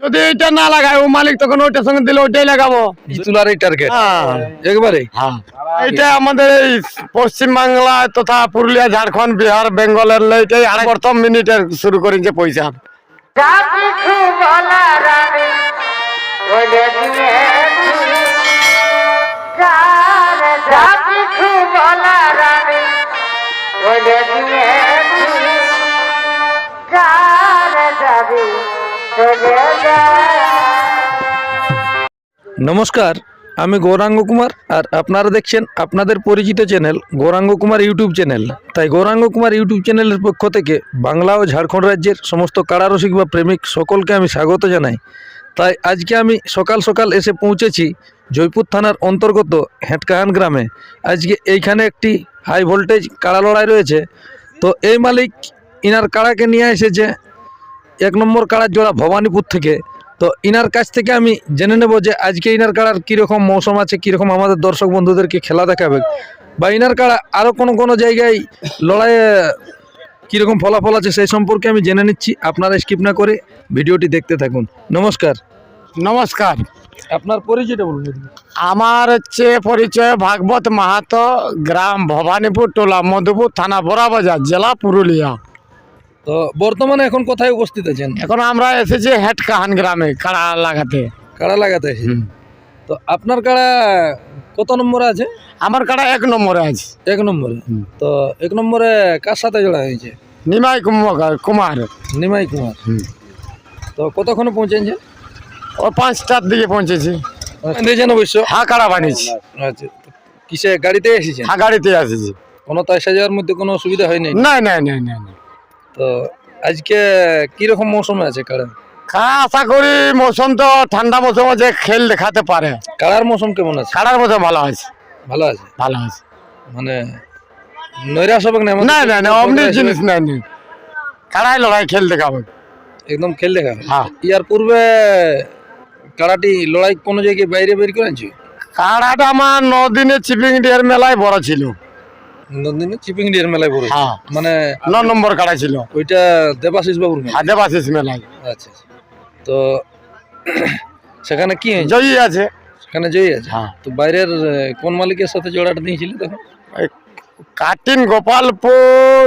যদি এটা না লাগায় ও মালিক তখন ওইটার সঙ্গে দিলে ওইটাই লাগাবো। তোলার এই টার্গেট হ্যাঁ। একবারে? এটা আমাদের এই পশ্চিম বাংলা তথা পুরুলিয়া ঝাড়খণ্ড বিহার বেঙ্গলের এইটাই আর প্রথম মিনিটের শুরু করেছে পয়সা। নমস্কার, আমি গৌরাঙ্গ কুমার আর আপনারা দেখছেন আপনাদের পরিচিত channel Gauranga Kumar YouTube channel. তাই গৌরাঙ্গ কুমার ইউটিউব চ্যানেলের পক্ষ থেকে বাংলা ও ঝাড়খণ্ড রাজ্যের সমস্ত কারারসিক বা প্রেমিক সকলকে আমি স্বাগত জানাই। তাই আজকে আমি সকাল সকাল এসে পৌঁছেছি জয়পুর থানার অন্তর্গত হেঁটকাহান গ্রামে। আজকে এইখানে একটি হাই ভোল্টেজ কাড়া লড়াই রয়েছে। তো এই মালিক ইনার কাড়াকে নিয়ে এসেছে। এক নম্বর কাড়ার জোড়া ভবানীপুর থেকে। তো ইনার কাছ থেকে আমি জেনে নেব যে আজকে ইনার কাড়ার কীরকম মৌসুম আছে কীরকম আমাদের দর্শক বন্ধুদেরকে খেলা দেখাবে। বা ইনার কাড়া আরও কোনো কোনো জায়গায় লড়াইয়ে কীরকম ফলাফল আছে সেই সম্পর্কে আমি জেনে নিচ্ছি আপনারা স্কিপ না করে ভিডিওটি দেখতে থাকুন। নমস্কার। নমস্কার। আপনার পরিচয়টা বলুন আমার হচ্ছে পরিচয় ভাগবত মাহাতো গ্রাম ভবানীপুর টোলা মধুপুর থানা বড়াবাজার জেলা পুরুলিয়া। তো বর্তমানে এখন কোথায় উপস্থিত আছেন? এখন আমরা এসেছি হেটকাহান গ্রামে কাড়া লাগাতে। কাড়া লাগাতে? তো আপনার কাড়া কত নম্বরে আছে? আমার কাড়া এক নম্বরে আছে। এক নম্বরে। তো এক নম্বরে কার সাথে জোড়া হয়েছে? নিমাই কুমার কুমার। নিমাই কুমার। তো কতক্ষণে পৌঁছেছে ও পাঁচটার দিকে পৌঁছেছি। দিয়েছেন অবশ্য। হ্যাঁ কাড়া বানিয়েছি। আচ্ছা কিসে গাড়িতে এসেছে হ্যাঁ গাড়িতে এসেছি। কোনো তাই যাওয়ার মধ্যে কোনো অসুবিধা হয়নি না না না না তো আজকে কীরকম মৌসুমে আছে কাড়া? আশা করি মৌসুম তো ঠান্ডা মৌসুম আছে খেল দেখাতে পারে। কাড়ার মৌসুম কেমন আছে? কাড়ার মৌসুম ভালো আছে। ভালো আছে? ভালো আছে। মানে নৈরাশ হবে না? না না না অমনি জিনিস নাই নেই। কাড়াই লড়াই খেল দেখাবো। একদম খেল দেখা হ্যাঁ। ইয়ার পূর্বে কাড়াটি লড়াই কোনো জায়গায় বাইরে বের করেছি কাড়াটা আমার নদিনে চিপিং ডিয়ার মেলায় বড় ছিল। নন্দিনী চিপিং ডিয়ার মেলায় পড়ে হ্যাঁ। মানে ন নম্বর ছিল। ওইটা দেবাশিস বাবুর মেলা। আদেবাসিস মেলায়। আচ্ছা আচ্ছা। তো সেখানে কি জয়ী আছে। সেখানে জয়ী আছে? হ্যাঁ। তো বাইরের কোন মালিকের সাথে জোড়াটা দিয়েছিলি তখন? কাটিন গোপালপুর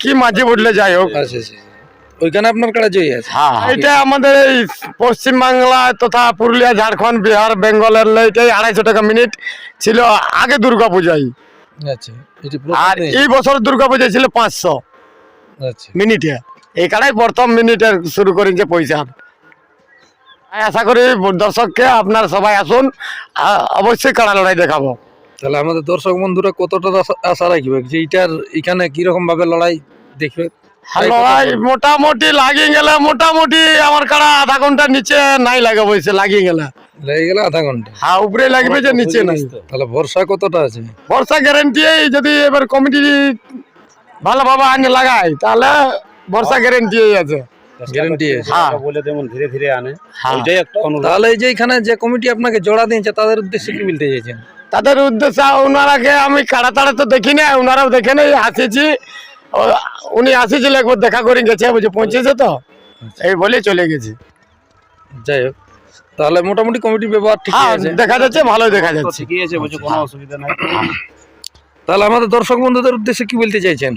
কি মাঝে বললে যাই হোক। আচ্ছা আচ্ছা ওইখানে আপনার কাড়া জয়ী আছে? হ্যাঁ এটা আমাদের এই পশ্চিম বাংলা তথা পুরুলিয়া ঝাড়খণ্ড বিহার বেঙ্গলের এইটাই আড়াইশো টাকা মিনিট ছিল আগে দুর্গা পূজায় আচ্ছা আর এই বছর দুর্গা পূজায় ছিল পাঁচশো। আচ্ছা। মিনিটে। এই কাড়াই প্রথম মিনিটের শুরু করেছে পয়সা। আমি আশা করি দর্শককে আপনার সবাই আসুন অবশ্যই কাড়া লড়াই দেখাবো। তাহলে আমাদের দর্শক বন্ধুরা কতটা আশা- আশা রাখবে? যে এইটার এখানে কীরকম ভাবে লড়াই দেখবে? আর লড়াই মোটামুটি লাগিয়ে গেলে মোটামুটি আমার কাড়া আধা ঘণ্টার নিচে নাই লাগে বসে লাগিয়ে গেলে। লেগে গেলে আধা ঘণ্টা। হ্যাঁ উপরে লাগবে যে নিচে নাই তাহলে ভরসা কতটা আছে? বর্ষা গ্যারেন্টি যদি এবার কমিটি ভালোভাবে আনে লাগায় তাহলে বর্ষা গ্যারেন্টি আছে। গ্যারান্টি আছে। হ্যাঁ। বলে তেমন ধীরে ধীরে আনে। হ্যাঁ। ওইটাই একটা অনুরোধ। তাহলে যে এখানে যে কমিটি আপনাকে জোড়া দিয়েছে তাদের উদ্দেশ্যে কি বলতে চাইছেন? তাদের উদ্দেশ্যে ওনারাকে আমি কাড়া তাড়া তো দেখি না ওনারাও দেখে নেই আসেছি ও, উনি আসেছিল একবার দেখা করে গেছে বুঝে পৌঁছেছে তো। এই বলে চলে গেছি। যাই হোক। তাহলে মোটামুটি কমিটির ব্যবহার ঠিক হ্যাঁ আছে দেখা যাচ্ছে ভালোই দেখা যাচ্ছে। ঠিকই আছে বলছে কোনো অসুবিধা নাই। তাহলে আমাদের দর্শক বন্ধুদের উদ্দেশ্যে কি বলতে চাইছেন?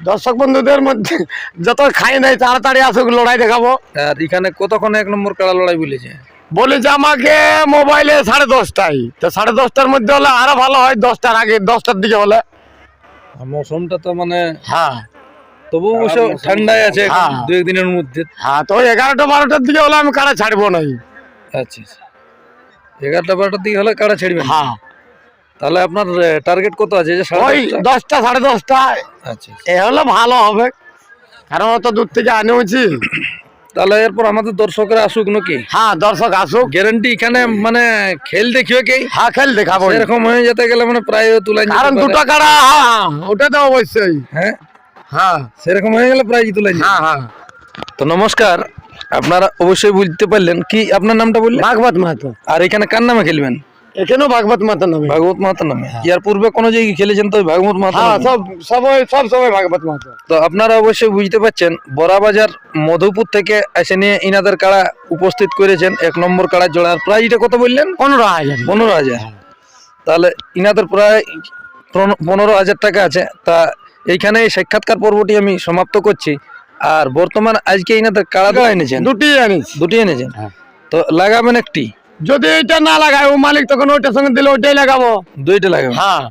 দর্শক বন্ধুদের মধ্যে যত খাই নাই তাড়াতাড়ি আসুক লড়াই দেখাবো। আর এখানে কতক্ষণ এক নম্বর কাড়া লড়াই বলেছে? বলে যে আমাকে মোবাইলে সাড়ে দশটায়। তো সাড়ে দশটার মধ্যে হলে আরও ভালো হয় দশটার আগে দশটার দিকে হলে। মৌসুমটা তো মানে হ্যাঁ। তবু অবশ্য ঠান্ডায় আছে হ্যাঁ। দু একদিনের মধ্যে। হ্যাঁ তো ওই এগারোটা বারোটার দিকে হলে আমি কারা ছাড়বো নাই? আচ্ছা আচ্ছা। এগারোটা বারোটার দিকে হলে ছেড়বেন হ্যাঁ। তাহলে আপনার টার্গেট কত আছে? যে ওই দশটা? সাড়ে দশটা আচ্ছা আচ্ছা। এ হলে ভালো হবে। কারণ অত দূর থেকে তাহলে এরপর আমাদের দর্শকরা আসুক নাকি? হ্যাঁ দর্শক আসুক। গ্যারান্টি এখানে মানে খেল দেখিবে কি? হ্যাঁ খেল দেখাবো। এরকম হয়ে যেতে গেলে মানে প্রায় তুলে কারণ দুটো কাড়া হ্যাঁ ওটা তো অবশ্যই। হ্যাঁ? হ্যাঁ। সেরকম হয়ে গেলে প্রায় তুলে হ্যাঁ হ্যাঁ। তো নমস্কার। আপনারা অবশ্যই বুঝতে পারলেন কি আপনার নামটা বললেন? ভাগবত মাহাতো। আর এখানে কার নামে খেলবেন? এখানেও ভাগবত মাতার নামে। ভাগবত মাহাতো নামে। ইয়ার পূর্বে কোনো জায়গায় খেলেছেন তো ভাগবত মাহাতো হ্যাঁ? সব সবাই সব সময় ভাগবত মাহাতো। তো আপনারা অবশ্যই বুঝতে পারছেন বড়াবাজার মধুপুর থেকে এসে নিয়ে ইনাদের কাড়া উপস্থিত করেছেন এক নম্বর কাড়ার জোড়ার প্রাইজটা কত বললেন? পনেরো হাজার। পনেরো হাজার। তাহলে ইনাদের প্রায় পনেরো- হাজার টাকা আছে। তা এইখানে এই সাক্ষাৎকার পর্বটি আমি সমাপ্ত করছি। আর বর্তমান আজকে ইনাদের কাড়া কাড়া এনেছেন? দুটি আনিস দুটি এনেছেন? হ্যাঁ। তো লাগাবেন একটি? যদি এটা না লাগায় ও মালিক তখন ওইটার সঙ্গে দিলে ওইটাই লাগাবো। দুইটা লাগাবো হ্যাঁ।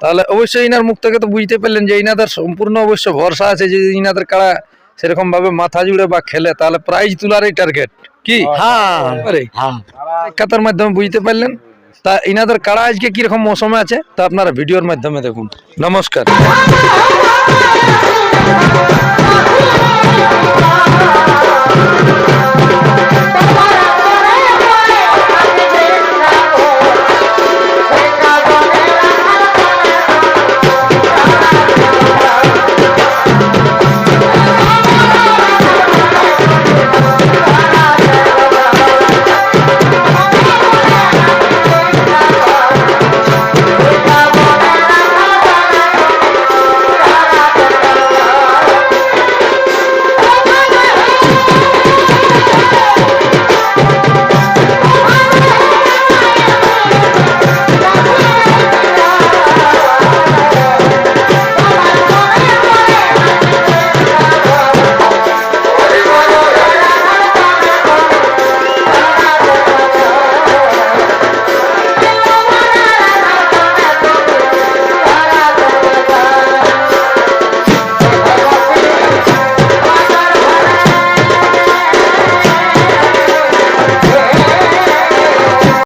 তাহলে অবশ্যই ইনার মুখ থেকে তো বুঝতে পারলেন যে ইনাদের সম্পূর্ণ অবশ্য ভরসা আছে যে ইনাদের কাড়া সেরকম ভাবে মাথা জুড়ে বা খেলে তাহলে প্রাইজ তোলারই টার্গেট কি? হ্যাঁ। আরে হ্যাঁ। সাক্ষাতের মাধ্যমে বুঝতে পারলেন। তা ইনাদের কাড়া আজকে কীরকম মৌসুমে আছে তা আপনারা ভিডিওর মাধ্যমে দেখুন। নমস্কার। Thank you.